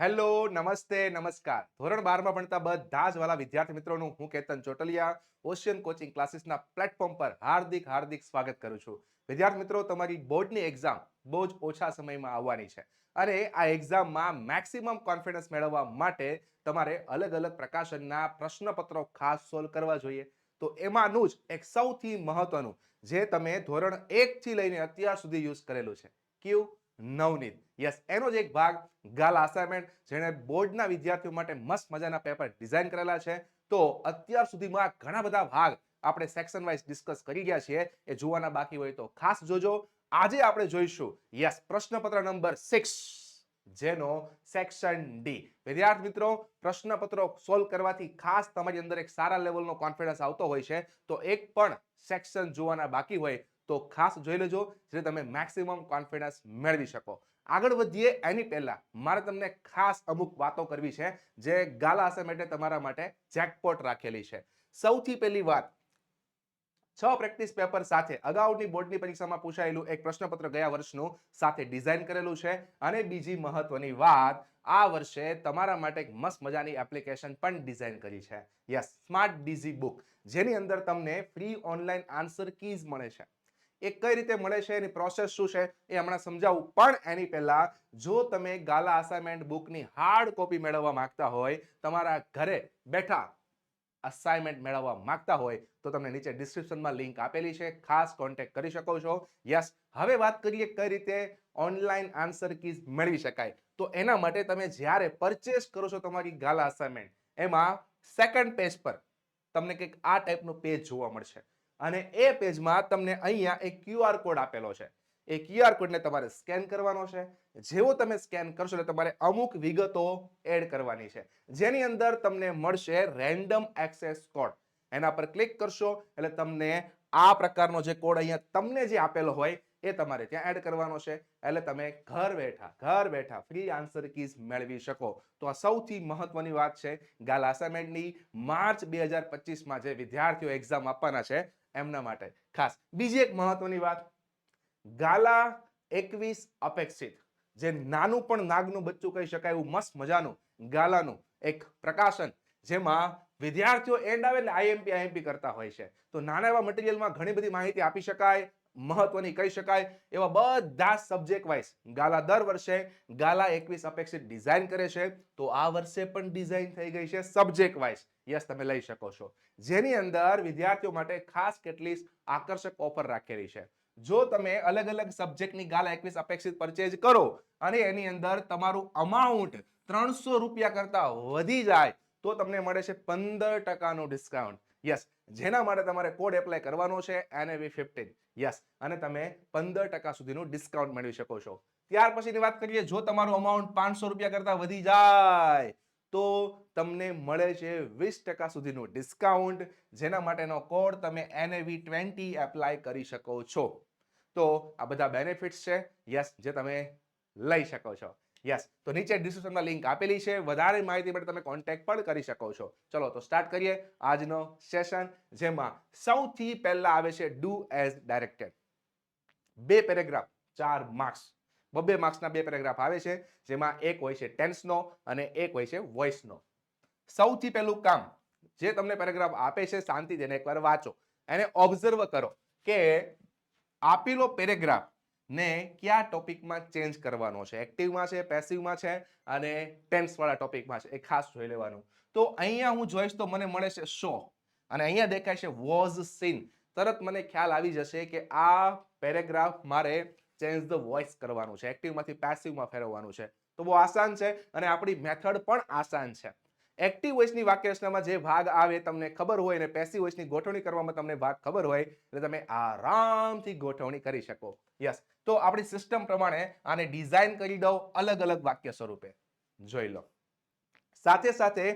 Hello, નમસ્તે, નમસ્કાર. ધોરણ બારમાં ભણતા બધા જ વાલા વિદ્યાર્થી મિત્રોનું હું કેતન ચોટલિયા, ઓશિયન કોચિંગ ક્લાસીસના પ્લેટફોર્મ પર હાર્દિક હાર્દિક સ્વાગત કરું છું. વિદ્યાર્થી મિત્રો, તમારી બોર્ડની એક્ઝામ બહુ જ ઓછા સમયમાં આવવાની છે અને આ એક્ઝામમાં મેક્સિમમ કોન્ફિડન્સ મેળવવા માટે તમારે અલગ અલગ પ્રકાશનના પ્રશ્નપત્રો ખાસ સોલ્વ કરવા જોઈએ. તો એમાંનું જ એક સૌથી મહત્વનું, જે તમે ધોરણ એકથી લઈને અત્યાર સુધી યુઝ કરેલું છે. કયું નવનીત. યસ એનો જ એક ભાગ ગાલ અસાઇનમેન્ટ જેણે બોર્ડના વિદ્યાર્થીઓ માટે મસ્ત મજાના પેપર ડિઝાઇન કરેલા છે. તો અત્યાર સુધીમાં ઘણા બધા ભાગ આપણે સેક્શન વાઇઝ ડિસ્કસ કરી ગયા છીએ. એ જોવાના બાકી હોય તો ખાસ જોજો. આજે આપણે જોઈશું યસ પ્રશ્નપત્ર નંબર સિક્સ જેનો સેક્શન ડી વિદ્યાર્થી મિત્રો, પ્રશ્નપત્રો સોલ્વ કરવાથી ખાસ તમારી અંદર એક સારા લેવલનો કોન્ફિડન્સ આવતો હોય છે. તો એક પણ સેક્શન જોવાના બાકી હોય તો ખાસ જોઈ લેજો, જેથી તમે મેક્સિમમ કોન્ફિડન્સ મેળવી શકો. આગળ વધીએ, એની પહેલા મારે તમને ખાસ અમુક વાતો કરવી છે, જે ગાલા માટે તમારા માટે જેકપોટ રાખેલી છે. સૌથી પહેલી વાત, છ પ્રેક્ટિસ પેપર સાથે અગાઉની બોર્ડની પરીક્ષામાં પૂછાયેલું એક પ્રશ્નપત્ર ગયા વર્ષનું સાથે ડિઝાઇન કરેલું છે. અને બીજી મહત્વની વાત, આ વર્ષે તમારા માટે એક મસ્ત મજાની એપ્લિકેશન પણ ડિઝાઇન કરી છે. યસ સ્માર્ટ ડીઝી બુક જેની અંદર તમને ફ્રી ઓનલાઈન આન્સર કીઝ મળે છે. એ કઈ રીતે મળે છે, એની પ્રોસેસ શું છે, એ હમણાં સમજાવું. પણ એની પહેલા જો તમે ગાલા અસાઇનમેન્ટ બુકની હાર્ડ કોપી મેળવવા માંગતા હોય, તમારા ઘરે બેઠા અસાઇનમેન્ટ મેળવવા માંગતા હોય, તો તમને નીચે ડિસ્ક્રિપ્શનમાં લિંક આપેલી છે. ખાસ કોન્ટેક્ટ કરી શકો છો. યસ હવે વાત કરીએ કઈ રીતે ઓનલાઈન આન્સર કીઝ મેળવી શકાય. તો એના માટે તમે જ્યારે પરચેસ કરો છો તમારી ગાલા અસાઇનમેન્ટ એમાં સેકન્ડ પેજ પર તમને કંઈક આ ટાઈપનું પેજ જોવા મળશે. અને એ પેજમાં તમને અહીંયા એક ક્યુઆર કોડ આપેલો છે. એ ક્યુઆર કોડને તમારે સ્કેન કરવાનો છે. જેવો તમે સ્કેન કરશો એટલે તમારે અમુક વિગતો એડ કરવાની છે. જેની અંદર તમને મળશે રેન્ડમ એક્સેસ કોડ એના પર ક્લિક કરશો એટલે તમને આ પ્રકારનો જે કોડ અહીંયા તમને જે આપેલો હોય એ તમારે ત્યાં એડ કરવાનો છે. એટલે તમે ઘર બેઠા ઘર બેઠા ફ્રી આન્સર કીઝ મેળવી શકો. તો આ સૌથી મહત્વની વાત છે, ગાલા અસાઇનમેન્ટની માર્ચ બે હજાર પચીસમાં જે વિદ્યાર્થીઓ એક્ઝામ આપવાના છે, એમના માટે. ખાસ, બીજી એક મહત્વની વાત, ગાલા એકવીસ અપેક્ષિત. જે નાનું પણ નાગનું બચ્ચું કહી શકાય એવું મસ્ત મજાનું ગાલાનું એક પ્રકાશન, જેમાં વિદ્યાર્થીઓ એન્ડ આવે એટલે આઈએમપી આઈએમપી કરતા હોય છે. તો નાના એવા મટીરિયલમાં ઘણી બધી માહિતી આપી શકાય. મહત્વની કહી શકાય એવા બધા સબ્જેક્ટ વાઇઝ ગાલા દર વર્ષે ગાલા એકવીસ અપેક્ષિત ડિઝાઇન કરે છે. તો આ વર્ષે પણ ડિઝાઇન થઈ ગઈ છે સબ્જેક્ટ વાઇઝ યસ તમે લઈ શકો છો. જેની અંદર વિદ્યાર્થીઓ માટે ખાસ કેટલી આકર્ષક ઓફર રાખેલી છે. જો તમે અલગ અલગ સબ્જેક્ટની ગાલા એકવીસ અપેક્ષિત પરચેજ કરો અને એની અંદર તમારું અમાઉન્ટ ત્રણસો રૂપિયા કરતા વધી જાય, તો તમને મળે છે પંદર ટકાનું ડિસ્કાઉન્ટ યસ જેના માટે તમારે કોડ એપ્લાય કરવાનો છે એનએવી ફિફ્ટીન યસ અને તમે પંદર ટકા સુધીનું ડિસ્કાઉન્ટ મેળવી શકો છો. ત્યાર પછીની વાત કરીએ, જો તમારું અમાઉન્ટ પાંચસો રૂપિયા કરતા વધી જાય, તો તમને મળે છે વીસ ટકા સુધીનું ડિસ્કાઉન્ટ જેના માટેનો કોડ તમે એનએવી ટ્વેન્ટી એપ્લાય કરી શકો છો. તો આ બધા બેનિફિટ્સ છે. યસ જે તમે લઈ શકો છો. યસ તો નીચે ડિસ્ક્રિપ્શનમાં લિંક આપેલી છે. વધારે માહિતી માટે તમે કોન્ટેક્ટ પણ કરી શકો છો. ચલો, તો સ્ટાર્ટ કરીએ આજનો સેશન જેમાં સૌથી પહેલા આવે છે ડુ એઝ ડાયરેક્ટેડ બે પેરેગ્રાફ ચાર માર્ક્સ બબ્બે માર્ક્સના બે પેરેગ્રાફ આવે છે, જેમાં એક હોય છે ટેન્સનો અને એક હોય છે વોઇસનો સૌથી પહેલું કામ, જે તમને પેરેગ્રાફ આપે છે, શાંતિથી તેને એકવાર વાંચો. એને ઓબ્ઝર્વ કરો કે આપેલો પેરેગ્રાફ ને કયા ટોપિકમાં ચેન્જ કરવાનો છે? એક્ટિવમાં છે, પેસિવમાં છે અને ટેન્સવાળા ટોપિકમાં છે, એ ખાસ જોઈ લેવાનું. તો અહીંયા હું જોઈશ તો મને મળે છે શો. અને અહીંયા દેખાય છે વોઝ સીન. તરત મને ખ્યાલ આવી જશે કે આ પેરેગ્રાફ મારે ચેન્જ ધ વોઇસ કરવાનું છે. એક્ટિવમાંથી પેસિવમાં ફેરવવાનું છે. તો બહુ આસાન છે અને આપણી મેથડ પણ આસાન છે. એક્ટિવ વોઇસની વાક્ય રચનામાં જે ભાગ આવે તમને ખબર હોય અને પેસિવ વોઇસની ગોઠવણી કરવામાં તમને ભાગ ખબર હોય, એટલે તમે આરામથી ગોઠવણી કરી શકો. યસ તો આપણી સિસ્ટમ પ્રમાણે આને ડિઝાઇન કરી દઉં અલગ અલગ વાક્ય સ્વરૂપે. જોઈ લો. સાથે સાથે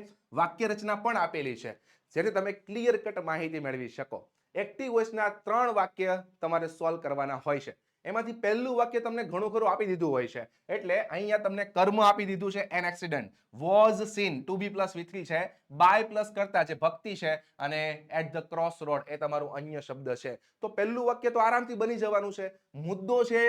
વાક્ય રચના પણ આપેલી છે જેથી તમે ક્લિયર કટ માહિતી મેળવી શકો. એક્ટિવ વોઇસના ત્રણ વાક્ય તમારે સોલ્વ કરવાના હોય છે. એમાંથી પહેલું વાક્ય તમને ઘણું ખરું આપી દીધું હોય છે. એટલે અહીંયા તમને કર્મ આપી દીધું છે an accident was seen to be plus V છે. બાય પ્લસ કરતા છે, ભક્તિ છે, અને એટ ધ ક્રોસ રોડ એ તમારું અન્ય શબ્દ છે. તો પહેલું વાક્ય તો આરામથી બની જવાનું છે. મુદ્દો છે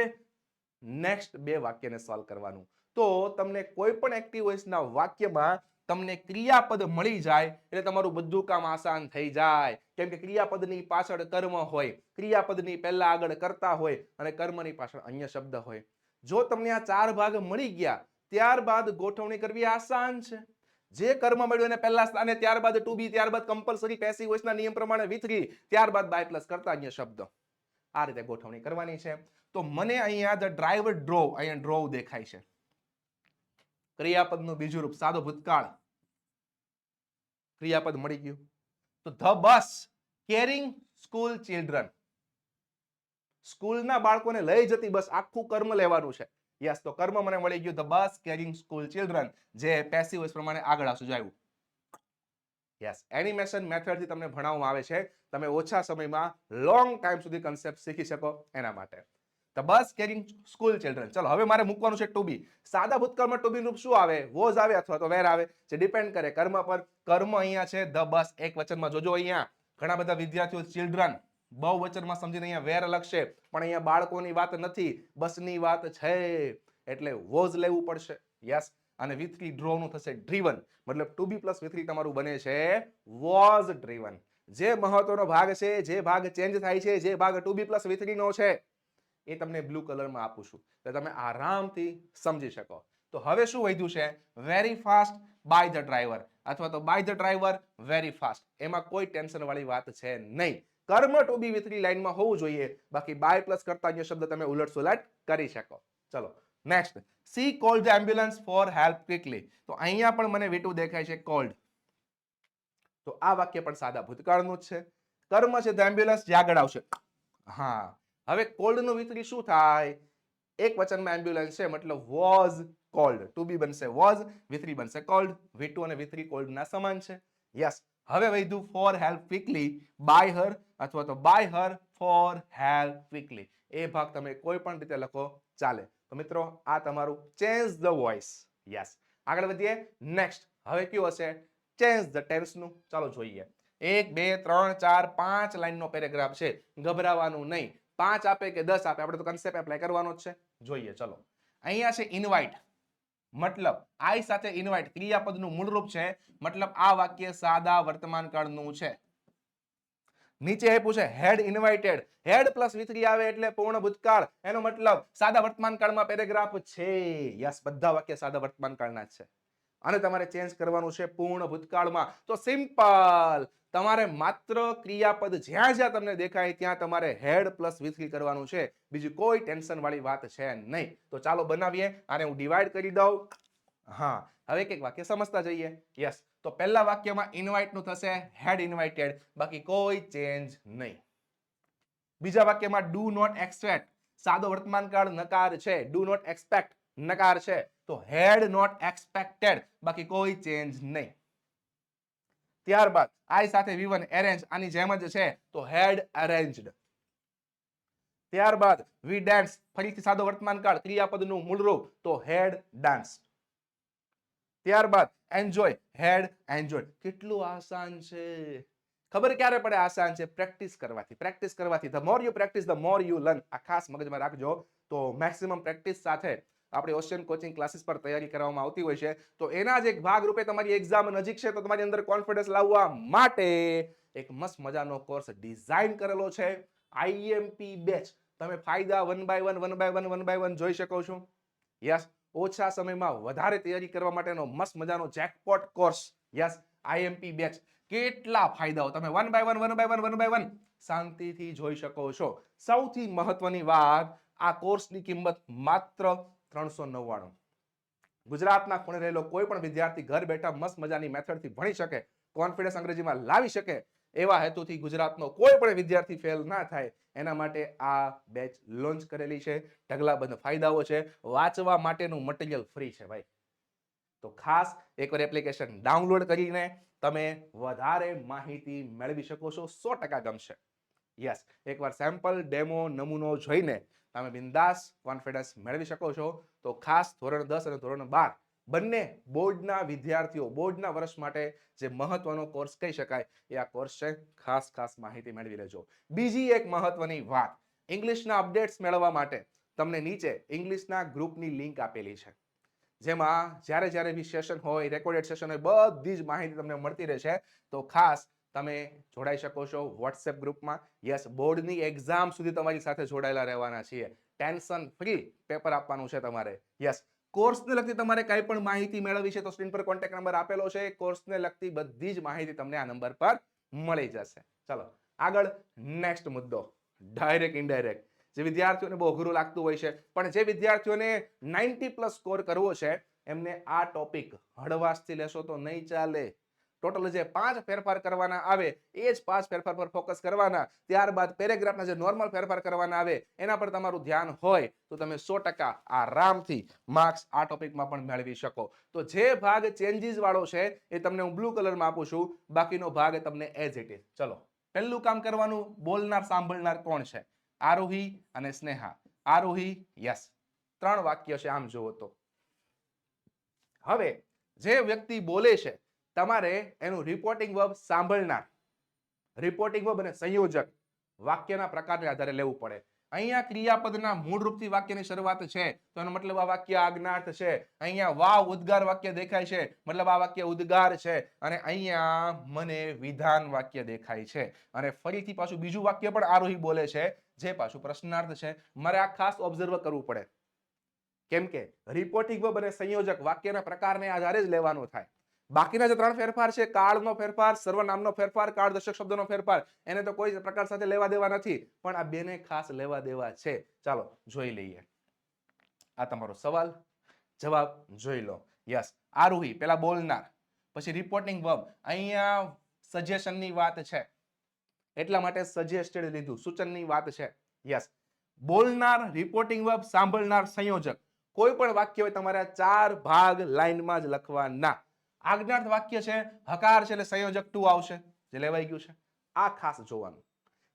નેક્સ્ટ બે વાક્યને સોલ્વ કરવાનું. તો તમને કોઈ પણ એક્ટિવ વાક્યમાં તમને ક્રિયાપદ મળી જાય એટલે તમારું બધું કામ આસાન થઈ જાય. કેમ કે ક્રિયાપદની પાછળ કર્મ હોય, ક્રિયાપદની પહેલા આગળ કરતા હોય અને કર્મની પાછળ અન્ય શબ્દ હોય. જો તમને આ ચાર ભાગ મળી ગયા, ત્યારબાદ ગોઠવણી કરવી આસાન છે. જે કર્મ મળ્યું એને પહેલા સ્થાને, ત્યારબાદ ટુ બી ત્યારબાદ કમ્પલસરી પેસી વોઇસના નિયમ પ્રમાણે વિથરી ત્યારબાદ બાય પ્લસ કરતા અન્ય શબ્દ. આ રીતે ગોઠવણી કરવાની છે. તો મને અહીંયા ધ ડ્રાઈવર ડ્રો અહીંયા ડ્રોવ દેખાય છે. ક્રિયાપદનું બીજું રૂપ, સાદો ભૂતકાળ. ક્રિયાપદ મળી ગયું. તો the bus carrying school children. સ્કૂલના બાળકોને લઈ જતી બસ આખું કર્મ લેવાનું છે. યસ, તો કર્મ મને મળી ગયું. The bus carrying school children, જે પેસિવ પ્રમાણે આગળ સુજાવ્યું યસ, એનિમેશન મેથડથી તમને ભણાવવામાં આવે છે. તમે ઓછા સમયમાં, લોંગ ટાઈમ સુધી કન્સેપ્ટ શીખી શકો એના માટે. બસ કેરિંગ સ્કૂલ ચિલ્ડ્રન ચલો, હવે મારે મૂકવાનું છે ટુ બી સાદા ભૂતકાળમાં ટુ બી રૂપ શું આવે? વોઝ આવે અથવા તો વેર આવે, જે ડિપેન્ડ કરે કર્મ પર. કર્મ અહીંયા છે ધ બસ, એક વચનમાં જોજો અહીંયા. ઘણા બધા વિદ્યાર્થીઓ ચિલ્ડ્રન બહુ વચનમાં સમજીને અહીંયા વેર લખશે, પણ અહીંયા બાળકોની વાત નથી, બસની વાત છે. એટલે વોઝ લેવું પડશે. યસ અને વિથ થ્રી ડ્રોનું થશે ડ્રીવન મતલબ ટુ બી પ્લસ વિથ તમારું બને છે વોઝ ડ્રીવન જે મહત્વનો ભાગ છે, જે ભાગ ચેન્જ થાય છે, જે ભાગ ટુ બી પ્લસ વિથ નો છે એ તમને બ્લુ કલરમાં આપું છું. એટલે તમે આરામથી સમજી શકો. તો હવે શું વધ્યું છે? Very fast by the driver અથવા તો by the driver very fast એમાં કોઈ ટેન્શન વાળી વાત છે નહીં. કર્મ ટુ બી વિથની લાઈનમાં હોવું જોઈએ. બાકી બાય પ્લસ કરતા અન્ય શબ્દ તમે ઉલટ સુલટ કરી શકો. ચલો next she called the ambulance for help quickly તો અહીંયા પણ મને વીટુ દેખાય છે કોલ્ડ તો આ વાક્ય પણ સાદા ભૂતકાળનું જ છે. કર્મ છે ધ એમ્બ્યુલન્સ જે આગળ આવશે. હા. હવે કોલ્ડનું વિતરી શું થાય? એક વચનમાં એમ્બ્યુલન્સ છે, મતલબ વોઝ કોલ્ડ ટુ બી બનશે વોઝ વિથરી બનશે કોલ્ડ વી ટુ અને વિથરી કોલ્ડના સમાન છે. યસ હવે વૈધું for help quickly by her અથવા તો by her for help quickly એ ભાગ તમે કોઈ પણ રીતે લખો, ચાલે. તો મિત્રો, આ તમારું ચેન્જ ધ વોઇસ યસ આગળ વધીએ. નેક્સ્ટ હવે કયું હશે? ચેન્જ ધ ટેન્સનું ચાલો જોઈએ. એક, બે, ત્રણ, ચાર, પાંચ લાઈનનો પેરેગ્રાફ છે. ગભરાવાનું નહીં. પાંચ આપે કે દસ આપે? આપણે તો કન્સેપ્ટ એપ્લાય કરવાનો જ છે. જોઈએ, ચલો. અહીંયા છે ઇન્વાઇટ મતલબ આઈ સાથે ઇન્વાઇટ ક્રિયાપદનું મૂળરૂપ છે. મતલબ, આ વાક્ય સાદા વર્તમાન કાળનું છે. નીચે આપ્યું છે હેડ ઇન્વાઇટેડ હેડ પ્લસ વિથરી આવે એટલે પૂર્ણ ભૂતકાળ. એનો મતલબ, સાદા વર્તમાન કાળમાં પેરેગ્રાફ છે. યસ બધા વાક્ય સાદા વર્તમાન કાળના છે. અને તમારે ચેન્જ કરવાનું છે પૂર્ણ ભૂતકાળમાં. તો સિમ્પલ તમારે માત્ર ક્રિયાપદ જ્યાં જ્યાં તમને દેખાય ત્યાં તમારે હેડ પ્લસ વિથલી કરવાનું છે. બીજી કોઈ ટેન્શન વાળી વાત છે નહીં. તો ચાલો બનાવીએ આને હું ડિવાઈડ કરી દઉં. હા, હવે એક વાક્ય સમજતા જઈએ. યસ તો પહેલા વાક્યમાં ઇન્વાઇટનું થશે હેડ ઇન્વાઇટેડ બાકી કોઈ ચેન્જ નહીં. બીજા વાક્યમાં ડુ નોટ એક્સપેક્ટ સાદો વર્તમાન કાળ નકાર છે. ડુ નોટ એક્સપેક્ટ નકાર છે. તો હેડ નોટ એક્સપેક્ટેડ. બાકી કોઈ ચેન્જ નહીં. ત્યારબાદ આઈ સાથે વી એરેન્જ, આની જેમ જ છે, તો હેડ અરેન્જડ ત્યારબાદ, વી ડાન્સ, ફરીથી સાદો વર્તમાન કાળ, ક્રિયાપદનું મૂળરૂપ તો હેડ ડાન્સ. ત્યારબાદ, એન્જોય, હેડ એન્જોય. કેટલું આસાન છે. ખબર ક્યારે પડે આસાન છે? પ્રેક્ટિસ કરવાથી. પ્રેક્ટિસ કરવાથી. The more you practice the more you learn આ ખાસ મગજમાં રાખજો. તો મેક્સિમમ પ્રેક્ટિસ સાથે આપણી ઓશિયન કોચિંગ ક્લાસીસ પર તૈયારી કરવામાં આવતી હોય છે, તો એના જ એક ભાગ રૂપે તમારી એક્ઝામ નજીક છે, તો તમારી અંદર કોન્ફિડન્સ લાવવા માટે એક મસ્ત મજાનો કોર્સ ડિઝાઇન કરેલો છે આઈએમપી બેચ તમે ફાયદા one by one one by one one by one જોઈ શકો છો. યસ ઓછા સમયમાં વધારે તૈયારી કરવા માટેનો મસ્ત મજાનો jackpot course yes IMP batch કેટલા ફાયદાઓ? તમે one by one one by one one by one શાંતિથી જોઈ શકો છો. સૌથી મહત્વની વાત, આ કોર્સની કિંમત માત્ર ત્રણસો નવ્વાણું. ગુજરાતના ખૂણે રહેલો કોઈ પણ વિદ્યાર્થી ઘર બેઠા મસ્ત મજાની મેથડથી ભણી શકે, કોન્ફિડન્સ અંગ્રેજીમાં લાવી શકે, એવા હેતુથી ગુજરાતનો કોઈ પણ વિદ્યાર્થી ફેલ ના થાય, એના માટે આ બેચ લોન્ચ કરેલી છે. ઢગલાબંધ ફાયદાઓ છે. વાંચવા માટેનું મટીરિયલ ફ્રી છે ભાઈ. તો ખાસ એકવાર એપ્લિકેશન ડાઉનલોડ કરીને તમે વધારે માહિતી મેળવી શકો છો. સો ટકા ગમશે. યસ, એકવાર સેમ્પલ ડેમો નમૂનો જોઈને તમે બિંદાસ કોન્ફિડન્સ મેળવી શકો છો. તો ખાસ ધોરણ દસ અને ધોરણ બાર બંને બોર્ડના વિદ્યાર્થીઓ બોર્ડના વર્ષ માટે જે મહત્વનો કોર્સ કહી શકાય એ આ કોર્સ છે. ખાસ ખાસ માહિતી મેળવી લેજો. બીજી એક મહત્વની વાત, ઇંગ્લિશના અપડેટ્સ મેળવવા માટે તમને નીચે ઇંગ્લિશના ગ્રુપની લિંક આપેલી છે. જેમાં જ્યારે જ્યારે બી સેશન હોય રેકોર્ડેડ સેશન હોય, બધી જ માહિતી તમને મળતી રહેશે તો ખાસ તમે જોડાઈ શકો છો વોટ્સએપ ગ્રુપમાં. યસ બોર્ડની એક્ઝામ સુધી તમારી સાથે જોડાયેલા રહેવાના છીએ. ટેન્શન ફ્રી પેપર આપવાનું છે તમારે. યસ કોર્સને લગતી તમારે કંઈ પણ માહિતી મેળવવી છે તો સ્ક્રીન પર કોન્ટેક્ટ નંબર આપેલો છે. કોર્સને લગતી બધી જ માહિતી તમને આ નંબર પર મળી જશે. ચલો, આગળ નેક્સ્ટ મુદ્દો. ડાયરેક્ટ ઇનડાયરેક્ટ જે વિદ્યાર્થીઓને બહુ અઘરું લાગતું હોય છે, પણ જે વિદ્યાર્થીઓને નાઇન્ટી પ્લસ સ્કોર કરવો છે, એમને આ ટોપિક હળવાશથી લેશો તો નહીં ચાલે. ટોટલ જે પાંચ ફેરફાર કરવાના આવે, એ જ પાંચ ફેરફાર પર ફોકસ કરવાના. ત્યારબાદ પેરેગ્રાફના જે નોર્મલ ફેરફાર કરવાના આવે, એના પર તમારું ધ્યાન હોય, તો તમે સો ટકા આરામથી માર્ક્સ આ ટોપિકમાં પણ મેળવી શકો. તો જે ભાગ ચેન્જીસ વાળો છે, એ તમને હું બ્લુ કલરમાં આપું છું, બાકીનો ભાગ તમને એઝ ઇટ ઇઝ ચલો, પહેલું કામ કરવાનું, બોલનાર, સાંભળનાર કોણ છે? આરોહી અને સ્નેહા. આરોહી યસ ત્રણ વાક્ય છે, આમ જુઓ તો. હવે, જે વ્યક્તિ બોલે છે તમારે એનું રિપોર્ટિંગ વર્બ સાંભળનાર રિપોર્ટિંગ વર્બ અને સંયોજક વાક્યના પ્રકારને આધારે લેવું પડે. અહીંયા ક્રિયાપદના મૂળ રૂપથી વાક્યની શરૂઆત છે, તો એનો મતલબ આ વાક્ય આજ્ઞાર્થ છે. અહીંયા વાવ ઉદ્ગાર વાક્ય દેખાય છે, મતલબ આ વાક્ય ઉદ્ગાર છે, અને અહીંયા મને વિધાન વાક્ય દેખાય છે. અને ફરીથી પાછું બીજું વાક્ય પણ આરોહી બોલે છે, જે પાછું પ્રશ્નાર્થ છે. મારે આ ખાસ ઓબ્ઝર્વ કરવું પડે. કેમ કે રિપોર્ટિંગ વર્બ અને સંયોજક વાક્યના પ્રકારને આધારે જ લેવાનો થાય. બાકીના જે ત્રણ ફેરફાર છે, કાળનો ફેરફાર, સર્વનામનો ફેરફાર, કાળદર્શક શબ્દનો ફેરફાર, એને તો કોઈ પ્રકાર સાથે લેવા દેવા નથી, પણ આ બેને ખાસ લેવા દેવા છે. ચાલો, જોઈ લઈએ. આ તમારો સવાલ, જવાબ જોઈ લો. યસ, આરોહી, પેલા બોલનાર, પછી રિપોર્ટિંગ વર્બ અહીંયા સજેશનની વાત છે. એટલા માટે સજેસ્ટેડ લીધું, સૂચનની વાત છે. યસ, બોલનાર રિપોર્ટિંગ વર્બ સાંભળનાર સંયોજક. કોઈ પણ વાક્ય હોય, તમારે ચાર ભાગ લાઈનમાં જ લખવાના. આજ્ઞાર્થ વાક્ય છે, હકાર છે એટલે સંયોજક ટુ આવશે. જે લેવાઈ ગયું છે. આ ખાસ જોવાનું.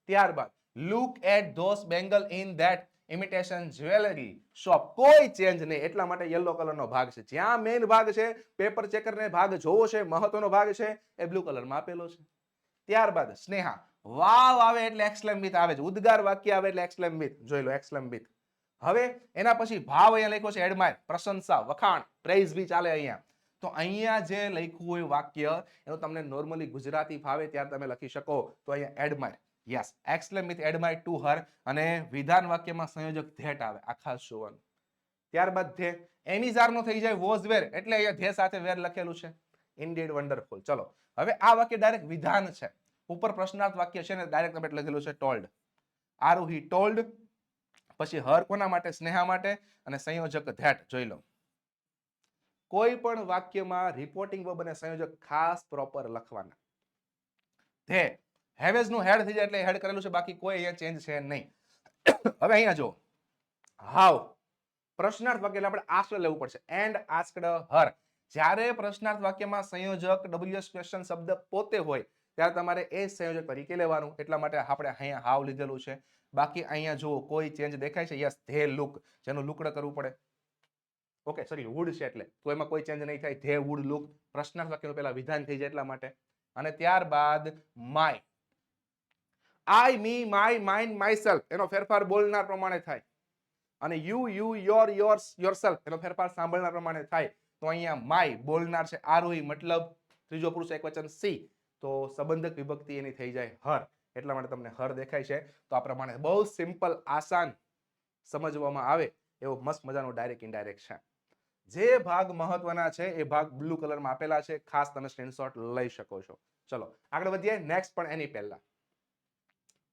ત્યારબાદ look at those bangle in that imitation jewellery shop કોઈ ચેન્જ નહીં. એટલા માટે યલો કલરનો ભાગ છે. જ્યાં મેઇન ભાગ છે પેપર ચેકરને ભાગ જોવો છે, મહત્વનો ભાગ છે, એ બ્લુ કલરમાં આપેલો છે. ત્યારબાદ, સ્નેહા. વાવ આવે એટલે એક્સલેમ વિથ આવે છે. ઉદ્ગાર વાક્ય આવે એટલે એક્સલેમ્બિત જોઈ લો એક્સલેમ્બિત હવે એના પછી ભાવ અહીંયા લખ્યો છે એડમાયર પ્રશંસા, વખાણ. પ્રેઝ બી ચાલે અહીંયા. તો અહીંયા જે લખ્યું હોય વાક્ય, એનું તમને નોર્મલી ગુજરાતી ફાવે ત્યારે તમે લખી શકો. તો અહીંયા admire yes exclaim with admire to her અને વિધાન વાક્યમાં સંયોજક ધેટ આવે આ ખાસ જોવાનું ત્યારબાદ ધે એમિઝારનો થઈ જાય વોઝ વેર એટલે અહીંયા ધે સાથે વેર લખેલું છે. ઇન્ડીડ વન્ડરફુલ ચલો, હવે આ વાક્ય ડાયરેક્ટ વિધાન છે. ઉપર પ્રશ્નાર્થ વાક્ય છે ને ડાયરેક્ટ તમે લખેલું છે ટોલ્ડ આરોહી ટોલ્ડ પછી હર કોના માટે, સ્નેહા માટે, અને સંયોજક ધેટ, જોઈ લો. કોઈ પણ વાક્યમાં રિપોર્ટિંગ વર્બ અને સંયોજક ખાસ પ્રોપર લખવાના. ધે હેવેઝનું હેડ થઈ જાય એટલે હેડ કરેલું છે, બાકી કોઈ અહીંયા ચેન્જ છે નહીં. હવે અહીંયા જો હાવ પ્રશ્નાર્થ વાક્ય એટલે આપણે આશ્રય લેવું પડશે. એન્ડ આસ્કડ હર જ્યારે પ્રશ્નાર્થ વાક્યમાં સંયોજક ડબલ્યુએસ ક્વેશ્ચન શબ્દ પોતે હોય, ત્યારે તમારે એ સંયોજક તરીકે લેવાનું. એટલા માટે આપણે અહીંયા હાવ લીધેલું છે. બાકી અહીંયા જુઓ, કોઈ ચેન્જ દેખાય છે? યસ ધે લુક જેનું લુકડ કરવું પડે. ઓકે સોરી વુડ છે એટલે. તો એમાં કોઈ ચેન્જ નહીં થાય. ધે વુડ લુક પ્રશ્નાર્થ વાક્યનું પહેલા વિધાન થઈ જાય એટલા માટે. અને ત્યારબાદ my I me my mind myself એનો ફેરફાર બોલનાર પ્રમાણે થાય. અને you you your your yourself એનો ફેરફાર સાંભળનાર પ્રમાણે થાય. તો અહીંયા માય બોલનાર છે. આરોહી મતલબ ત્રીજો પુરુષ એકવચન સી તો સંબંધક વિભક્તિ એની થઈ જાય હર. એટલા માટે તમને હર દેખાય છે. તો આ પ્રમાણે બહુ સિમ્પલ આસાન સમજવામાં આવે એવો મસ્ત મજાનો ડાયરેક્ટ ઇનડાયરેક્ટ છે. જે ભાગ મહત્વના છે, એ ભાગ બ્લુ કલરમાં આપેલા છે. ખાસ તમે સ્ક્રીનશોટ લઈ શકો છો. ચલો, આગળ વધીએ. નેક્સ્ટ પણ એની પહેલા.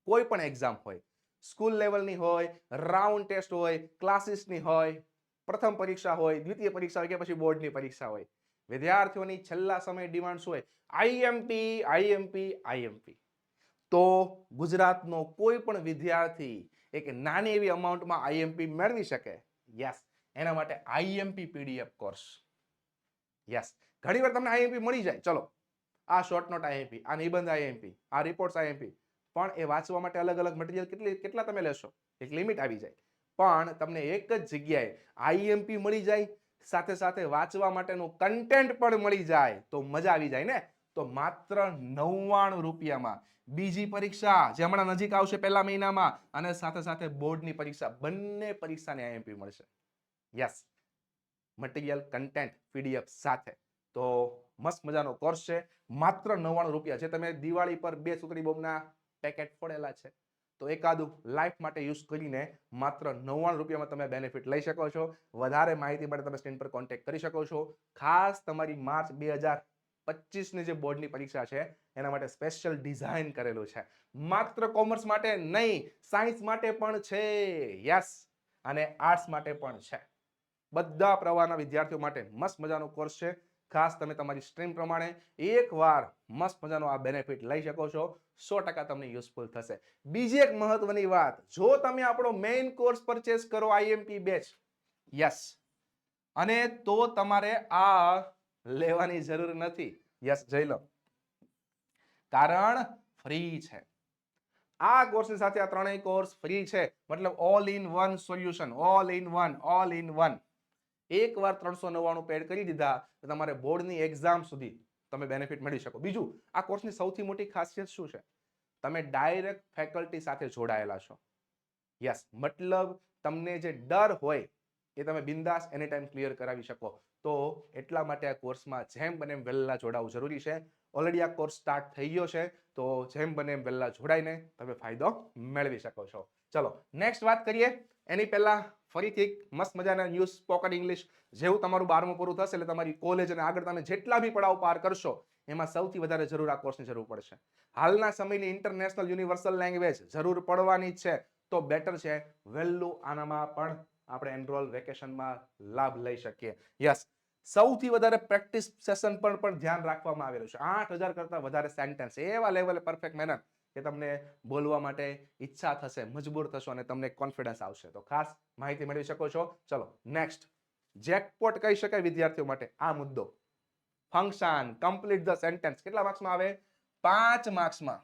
કોઈ પણ એક્ઝામ હોય સ્કૂલ લેવલની હોય રાઉન્ડ ટેસ્ટ હોય ક્લાસીસની હોય, પ્રથમ પરીક્ષા હોય, દ્વિતીય પરીક્ષા હોય કે પછી બોર્ડની પરીક્ષા હોય. વિદ્યાર્થીઓની છેલ્લા સમય ડિમાન્ડ શું હોય આઈએમપી આઈએમપી આઈએમપી તો ગુજરાતનો કોઈ પણ વિદ્યાર્થી એક નાની એવી અમાઉન્ટમાં આઈએમપી મેળવી શકે? યસ એના માટે આઈએમપી પીડીએફ કોર્સ યસ ઘણીવાર તમને આઈએમપી મળી જાય. ચલો. આ શોર્ટ નોટ આઈએમપી આ નિબંધ આઈએમપી આ રિપોર્ટ્સ આઈએમપી પણ એ વાંચવા માટે અલગ અલગ મટીરિયલ કેટલી, કેટલા તમે લેશો? એક લિમિટ આવી જાય. પણ તમને એક જ જગ્યાએ આઈએમપી મળી જાય. સાથે સાથે વાંચવા માટેનું કન્ટેન્ટ પણ મળી જાય. તો મજા આવી જાય ને? તો માત્ર નવ્વાણું રૂપિયામાં બીજી પરીક્ષા જે હમણાં નજીક આવશે પહેલા મહિનામાં અને સાથે સાથે બોર્ડની પરીક્ષા. બંને પરીક્ષાને આઈએમપી મળશે. યસ મટીરિયલ કન્ટેન્ટ પીડીએફ સાથે. તો મસ્ત મજાનો કોર્સ છે. માત્ર નવ્વાણું રૂપિયા છે. તમે દિવાળી પર બે સુતરી બોમ્બના પેકેટ ફોડેલા છે. તો એકાદું લાઈફ માટે યુઝ કરીને માત્ર નવ્વાણું રૂપિયામાં તમે બેનિફિટ લઈ શકો છો. વધારે માહિતી માટે તમે સ્ક્રીન પર કોન્ટેક્ટ કરી શકો છો. ખાસ તમારી માર્ચ બે હજાર પચીસની જે બોર્ડની પરીક્ષા છે, એના માટે સ્પેશિયલ ડિઝાઇન કરેલું છે. માત્ર કોમર્સ માટે નહીં સાયન્સ માટે પણ છે. યસ અને આર્ટ્સ માટે પણ છે. બધા પ્રવાહના વિદ્યાર્થીઓ માટે મસ્ત મજાનો કોર્સ છે. ખાસ તમે તમારી સ્ટ્રીમ પ્રમાણે એકવાર મસ્ત મજાનો આ બેનિફિટ લઈ શકો છો. સો ટકા તમને યુઝફુલ થશે. બીજી એક મહત્વની વાત, જો તમે આપણો મેઇન કોર્સ પરચેસ કરો આઈએમપી બેચ યસ અને તો તમારે આ લેવાની જરૂર નથી. યસ જઈ લો કારણ ફ્રી છે. આ કોર્સની સાથે આ ત્રણેય કોર્સ ફ્રી છે. મતલબ all in one solution all in one all in one એકવાર ત્રણસો નવ્વાણું પેડ કરી દીધા તો તમારે બોર્ડની એક્ઝામ સુધી તમે બેનિફિટ મેળવી શકો. બીજું, આ કોર્સની સૌથી મોટી ખાસિયત શું છે? તમે ડાયરેક્ટ ફેકલ્ટી સાથે જોડાયેલા છો. યસ મતલબ તમને જે ડર હોય એ તમે બિંદાસ એની ટાઈમ ક્લિયર કરાવી શકો. તો એટલા માટે આ કોર્સમાં જેમ બને એમ વહેલા જોડાવું જરૂરી છે. ઓલરેડી આ કોર્સ સ્ટાર્ટ થઈ ગયો છે, તો જેમ બને એમ વહેલા જોડાઈને તમે ફાયદો મેળવી શકો છો. ચલો નેક્સ્ટ વાત કરીએ. એની પહેલાં ફરીથી એક મસ્ત મજાના ન્યૂઝ સ્પોકન ઇંગ્લિશ જેવું તમારું બારમું પૂરું થશે એટલે તમારી કોલેજ અને આગળ તમે જેટલા બી પડાવ પાર કરશો, એમાં સૌથી વધારે જરૂર આ કોર્સની જરૂર પડશે. હાલના સમયની ઇન્ટરનેશનલ યુનિવર્સલ લેંગ્વેજ જરૂર પડવાની છે, તો બેટર છે વહેલું આનામાં પણ આપણે એનરોલ વેકેશનમાં લાભ લઈ શકીએ. યસ સૌથી વધારે પ્રેક્ટિસ સેશન પર પણ ધ્યાન રાખવામાં આવેલું છે. આઠ હજાર કરતાં વધારે સેન્ટેન્સ એવા લેવલે પરફેક્ટ મહેનત કે તમને બોલવા માટે ઈચ્છા થશે, મજબૂર થશો અને તમને કોન્ફિડન્સ આવશે. તો ખાસ માહિતી મેળવી શકો છો. ચલો નેક્સ્ટ જેકપોટ કહી શકાય વિદ્યાર્થીઓ માટે. આ મુદ્દો. ફંક્શન કમ્પ્લીટ ધ સેન્ટેન્સ કેટલા માર્ક્સમાં આવે? પાંચ માર્ક્સમાં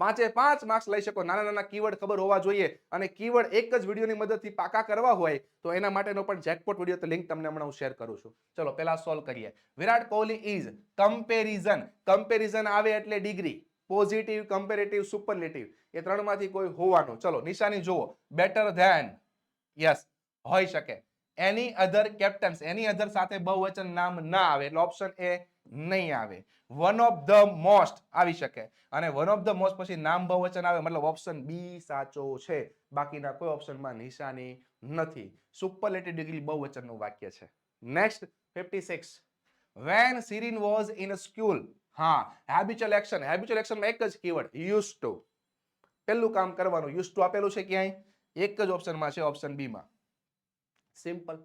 પાંચે પાંચ માર્ક્સ લઈ શકો. નાના નાના કીવર્ડ ખબર હોવા જોઈએ અને કીવર્ડ એક જ વિડીયોની મદદથી પાકા કરવા હોય તો એના માટેનો પણ જેકપોટ વીડિયો તો લિંક તમને હમણાં હું શેર કરું છું. ચલો પહેલા સોલ્વ કરીએ. Virat Kohli is comparison comparison આવે એટલે ડિગ્રી પોઝિટિવ કમ્પેરેટિવ સુપરલેટિવ એ ત્રણમાંથી કોઈ હોવાનું. ચલો, નિશાની જુઓ. બેટર ધેન યસ હોઈ શકે. એની અધર કેપ્ટન્સ એની અધર સાથે બહુવચન નામ ના આવે, એટલે ઓપ્શન એ નહીં આવે. વન ઓફ ધ મોસ્ટ આવી શકે. અને વન ઓફ ધ મોસ્ટ પછી નામ બહુવચન આવે, મતલબ ઓપ્શન બી સાચો છે. બાકીના કોઈ ઓપ્શનમાં નિશાની નથી. સુપરલેટિવ ડિગ્રી બહુવચનનું વાક્ય છે. Next fifty six when Sirin was in school હા હેબિચ્યુઅલ એક્શન હેબિચ્યુઅલ એક્શનમાં એક જ કીવર્ડ યુઝ ટુ પહેલું કામ કરવાનું યુઝ ટુ આપેલું છે ક્યાંય? એક જ ઓપ્શનમાં છે ઓપ્શન બીમાં સિમ્પલ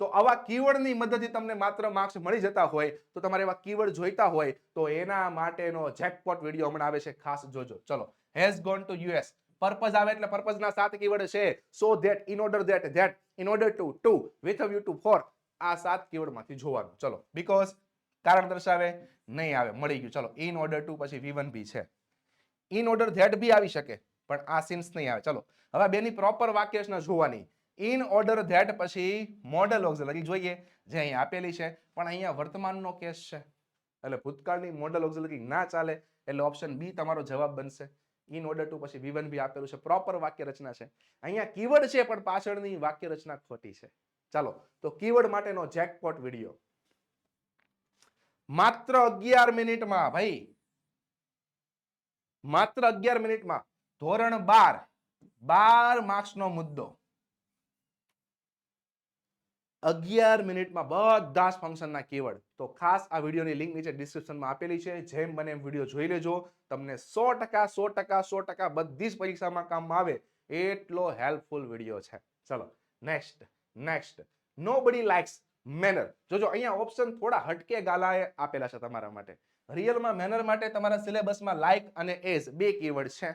તો આવા કીવર્ડની મદદથી તમને માત્ર માર્ક્સ મળી જતા હોય, તો તમારે એવા કીવર્ડ જોઈતા હોય, તો એના માટેનો જેકપોટ વીડિયો હમણાં આવે છે, ખાસ જોજો. ચલો. Has gone to US purpose આવે એટલે પર્પઝના સાત કીવર્ડ છે. So that in order that that in order to to with you to for આ સાત કીવર્ડમાંથી જોવાનું. ચલો. બીકોઝ કારણ દર્શાવે? નહીં આવે. મળી ગયું. ચલો ઇન ઓર્ડર ટુ પછી વી વન બી છે. ઇન ઓર્ડર ધેટ બી આવી શકે, પણ આ સિન્સ નહીં આવે. ચલો, હવે બેની પ્રોપર વાક્ય રચના જોવાની. ઇન ઓર્ડર ધેટ પછી મોડલ ઓક્ઝિલરી જોઈએ. જે અહીં આપેલી છે. પણ અહીંયા વર્તમાનનો કેસ છે. એટલે ભૂતકાળની મોડલ ઓક્ઝિલરી ના ચાલે. એટલે ઓપ્શન બી તમારો જવાબ બનશે. ઇન ઓર્ડર ટુ પછી વી વન બી આપેલું છે. પ્રોપર વાક્ય રચના છે. અહીંયા કીવર્ડ છે, પણ પાછળની વાક્ય રચના ખોટી છે. ચાલો, તો કીવર્ડ માટેનો જેકપોટ વીડિયો માત્ર અગિયાર મિનિટમાં, ભાઈ. માત્ર અગિયાર મિનિટમાં. ધોરણ બાર. બાર માર્ક્સનો મુદ્દો. અગિયાર મિનિટમાં બધા જ ફંક્શનના કીવર્ડ તો ખાસ આ વિડીયોની લિંક નીચે ડિસ્ક્રિપ્શનમાં આપેલી છે. જેમ બને એમ વીડિયો જોઈ લેજો. તમને સો ટકા સો ટકા સો ટકા બધી જ પરીક્ષામાં કામમાં આવે. એટલો હેલ્પફુલ વીડિયો છે. ચલો નેક્સ્ટ નેક્સ્ટ નો બડી લાઇક્સ મેનર જોજો, અહીંયા ઓપ્શન થોડા હટકે ગાલાએ આપેલા છે તમારા માટે. રિયલમાં મેનર માટે તમારા સિલેબસમાં લાઇક અને એઝ બે કીવર્ડ છે.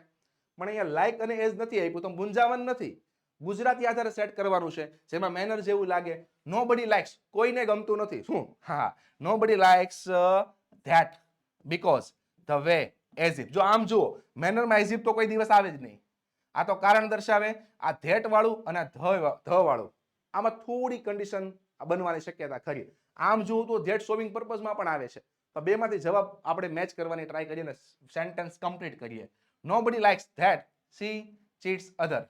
પણ અહીંયા લાઇક અને એઝ નથી આપ્યું, તો ગુંજાવન નથી. ગુજરાતી આધારે સેટ કરવાનું છે, જેમાં મેનર જેવું લાગે. નો બડી લાઇક્સ કોઈને ગમતું નથી. શું? હા no buddy likes that because the way as if જો આમ જુઓ મેનરમાં એઝ તો કોઈ દિવસ આવે જ નહીં. આ તો કારણ દર્શાવે આ ધેટ વાળું અને આ ધ વાળું. આમાં થોડી કન્ડિશન બનવાની શક્યતા ખરી. આમ જુઓ તો ધેટ સોવિંગ પર્પઝમાં પણ આવે છે. તો બેમાંથી જવાબ આપણે મેચ કરવાની ટ્રાય કરીએ સેન્ટેન્સ કમ્પ્લીટ કરીએ. Nobody likes that she cheats other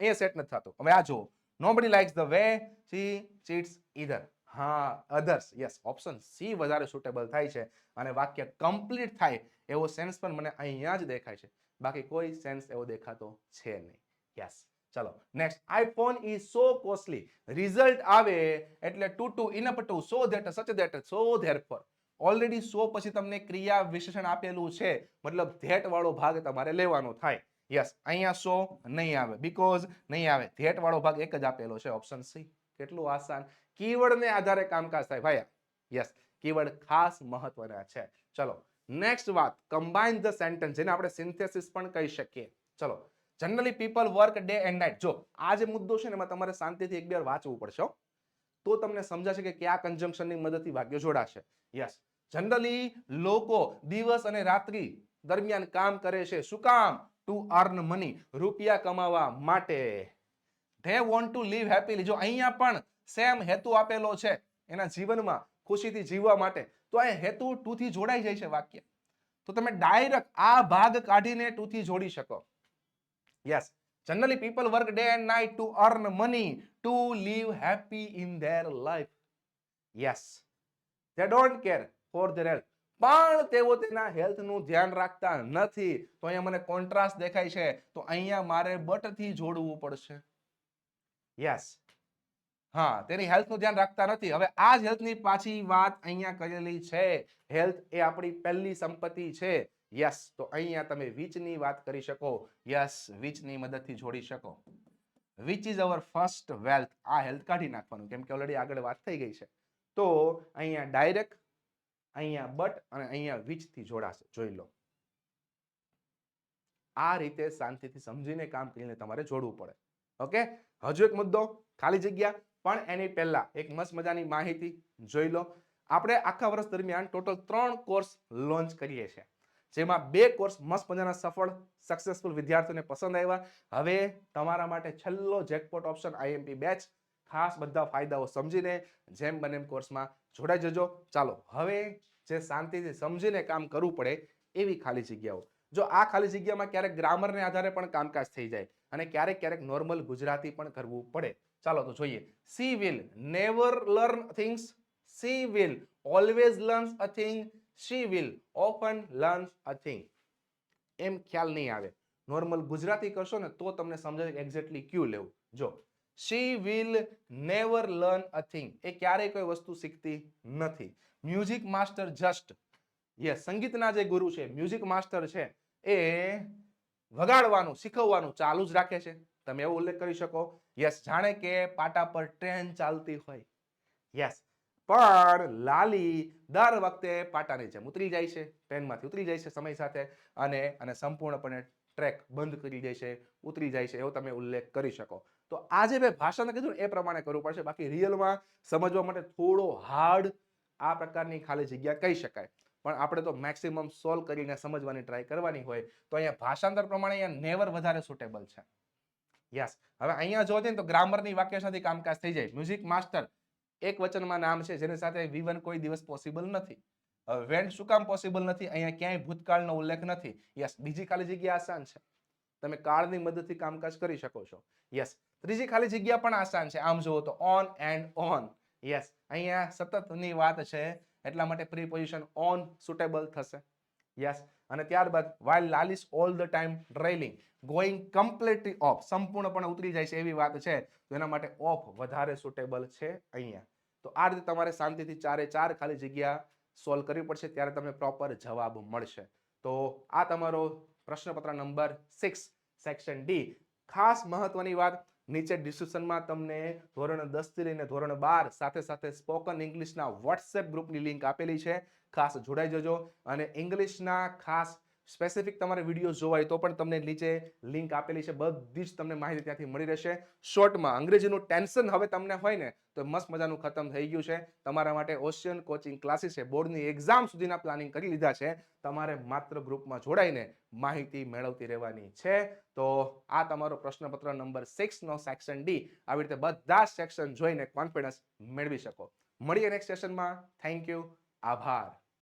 A set નથી થતો. હવે આ જુઓ. Nobody likes the way she cheats either હા અધર્સ યસ ઓપ્શન સી વધારે સુટેબલ થાય છે અને વાક્ય કમ્પ્લીટ થાય એવો સેન્સ પણ મને અહીંયા જ દેખાય છે. બાકી કોઈ સેન્સ એવો દેખાતો છે નહીં. યસ ચલો next iPhone is so costly result આવે એટલે two to ઇનપ to so that such that so therefore already so પછી તમને ક્રિયા વિશેષણ આપેલું છે. મતલબ ધેટ વાળો ભાગ તમારે લેવાનો થાય. યસ અહીંયા સો નહીં આવે. બીકોઝ નહીં આવે. ધેટ વાળો ભાગ એક જ આપેલો છે ઓપ્શન સી કેટલું આસાન. કીવર્ડ ને આધારે કામકાજ થાય. ભાઈ યસ કીવર્ડ ખાસ મહત્વના છે. ચલો નેક્સ્ટ વાત કમ્બાઇન ધ સેન્ટેન્સ જેને આપણે સિન્થેસિસ પણ કહી શકીએ. ચલો generally people work day and night જો, આ જે મુદ્દો છે ને, એમાં તમારે શાંતિથી એક બે વાર વાંચવું પડશે તો તમને સમજાશે કે કયા કન્ઝમ્પશનની મદદથી વાક્ય જોડાશે. યસ જનરલી લોકો દિવસ અને રાત્રિ દરમિયાન કામ કરે છે. શું કામ? ટુ અર્ન મની રૂપિયા કમાવા માટે. They want to live happily જો અહીંયા પણ સેમ હેતુ આપેલો છે, એના જીવનમાં ખુશીથી જીવવા માટે, તો આ હેતુ ટુ થી જોડાઈ જાય છે વાક્ય. તો તમે ડાયરેક્ટ આ ભાગ કાઢીને ટુ થી જોડી શકો. Yes generally people work day and night to earn money to live happy in their life yes they don't care for their health પણ તેઓ તેના હેલ્થનું ધ્યાન રાખતા નથી. તો અહીંયા મને કોન્ટ્રાસ્ટ દેખાય છે. તો અહીંયા મારે બટથી જોડવું પડશે. યસ હા, તેની હેલ્થનું ધ્યાન રાખતા નથી. હવે આ જ હેલ્થની પાછી વાત અહીંયા કરેલી છે. હેલ્થ એ આપણી પહેલી સંપત્તિ છે. યસ તો અહીંયા તમે વીચની વાત કરી શકો. યસ વીચની મદદથી જોડી શકો. Which is our first wealth આ હેલ્થ કાઢી નાખવાનું, કેમ કે ઓલરેડી આગળ વાત થઈ ગઈ છે. તો અહીંયા ડાયરેક્ટ અહીંયા બટ અને અહીંયા વીચથી જોડાશે. જોઈ લો. આ રીતે શાંતિથી સમજીને કામ કરીને તમારે જોડવું પડે. ઓકે હજુ એક મુદ્દો ખાલી જગ્યા, પણ એની પહેલા એક મસ્ત મજાની માહિતી જોઈ લો. આપણે આખા વર્ષ દરમિયાન ટોટલ ત્રણ કોર્સ લોન્ચ કરીએ છીએ. જેમાં બે કોર્સ મસ્ત મજાના સફળ સક્સેસફુલ વિદ્યાર્થીઓને પસંદ આવ્યા. હવે તમારા માટે છેલ્લો જેકપોટ ઓપ્શન આઈએમપી બેચ ખાસ બધા ફાયદાઓ સમજીને જેમ બને એમ કોર્સમાં જોડાઈ જજો. ચાલો, હવે જે શાંતિથી સમજીને કામ કરવું પડે એવી ખાલી જગ્યાઓ. જો આ ખાલી જગ્યામાં ક્યારેક ગ્રામરને આધારે પણ કામકાજ થઈ જાય અને ક્યારેક ક્યારેક નોર્મલ ગુજરાતી પણ કરવું પડે. ચાલો, તો જોઈએ. She will never learn things she will always learns a thing she will often learn a thing એમ ખ્યાલ નહીં આવે. નોર્મલ ગુજરાતી કરશો ને તો તમને સમજાય એક્ઝેક્ટલી ક્યુ લેવું. જો she will never learn a thing એ ક્યારેય કોઈ વસ્તુ શીખતી નથી. મ્યુઝિક માસ્ટર જસ્ટ યસ સંગીતના જે ગુરુ છે મ્યુઝિક માસ્ટર છે, એ વગાડવાનું, શીખવવાનું ચાલુ જ રાખે છે. તમે એવો ઉલ્લેખ કરી શકો. યસ જાણે કે પાટા પર ટ્રેન ચાલતી હોય. યસ પણ લાલી, દર વખતે પાટાની જેમ ઉતરી જાય છે, ટ્રેનમાંથી ઉતરી જાય છે સમય સાથે અને અને સંપૂર્ણપણે ટ્રેક બંધ કરી દે છે, ઉતરી જાય છે એવો તમે ઉલ્લેખ કરી શકો. તો આજે મેં ભાષાને કીધું એ પ્રમાણે કરવું પડશે. બાકી રિયલમાં સમજવા માટે થોડો હાર્ડ આ પ્રકારની ખાલી જગ્યા કહી શકાય. પણ આપણે તો મેક્સિમમ સોલ્વ કરીને સમજવાની ટ્રાય કરવાની હોય તો અહીંયા ભાષાંતર પ્રમાણે અહીંયા નેવર વધારે સુટેબલ છે. યસ. હવે અહીંયા જો ને તો ગ્રામરની વાક્ય સાથે કામકાજ થઈ જાય. મ્યુઝિક માસ્ટર એક વચનમાં નામ છે, જેની સાથે વિવન કોઈ દિવસ પોસિબલ નથી. વેન્ટ શું કામ પોસિબલ નથી? અહીંયા ક્યાંય ભૂતકાળનો ઉલ્લેખ નથી. યસ બીજી ખાલી જગ્યા આસાન છે. તમે કાળની મદદથી કામકાજ કરી શકો છો. યસ ત્રીજી ખાલી જગ્યા પણ આસાન છે. આમ જુઓ તો ઓન એન્ડ ઓન યસ અહીંયા સતતની વાત છે. એટલા માટે પ્રીપોઝિશન ઓન સુટેબલ થશે. યસ અને ત્યારબાદ while લાલિસ all the time ડ્રેલિંગ going completely off સંપૂર્ણપણે ઉતરી જાય છે એવી વાત છે. તો એના માટે ઓફ વધારે સુટેબલ છે અહીંયા. તો આ રીતે તમારે શાંતિથી ચારે ચાર ખાલી જગ્યા સોલ્વ કરવી પડશે, ત્યારે તમને પ્રોપર જવાબ મળશે. તો આ તમારો પ્રશ્નપત્ર નંબર સિક્સ સેક્શન ડી ખાસ મહત્વની વાત, નીચે ડિસ્ક્રિપ્શનમાં તમને ધોરણ દસથી લઈને ધોરણ બાર સાથે સાથે સ્પોકન ઇંગ્લિશના વોટ્સએપ ગ્રુપની લિંક આપેલી છે. ખાસ જોડાઈ જજો અને ઇંગ્લિશના ખાસ સ્પેસિફિક તમારે વીડિયો જોવા હોય તો પણ તમને નીચે લિંક આપેલી છે. બધી જ તમને માહિતી ત્યાંથી મળી રહેશે. શોર્ટમાં અંગ્રેજીનું ટેન્શન હવે તમને હોય ને, તો મસ્ત મજાનું ખતમ થઈ ગયું છે. તમારા માટે ઓશિયન કોચિંગ ક્લાસીસ છે. બોર્ડની એક્ઝામ સુધીના પ્લાનિંગ કરી લીધા છે. તમારે માત્ર ગ્રુપમાં જોડાઈને માહિતી મેળવતી રહેવાની છે. તો આ તમારો પ્રશ્નપત્ર નંબર સિક્સનો સેક્શન ડી આવી રીતે બધા સેક્શન જોઈને કોન્ફિડન્સ મેળવી શકો. મળીએ નેક્સ્ટ સેશનમાં થેન્ક યુ આભાર.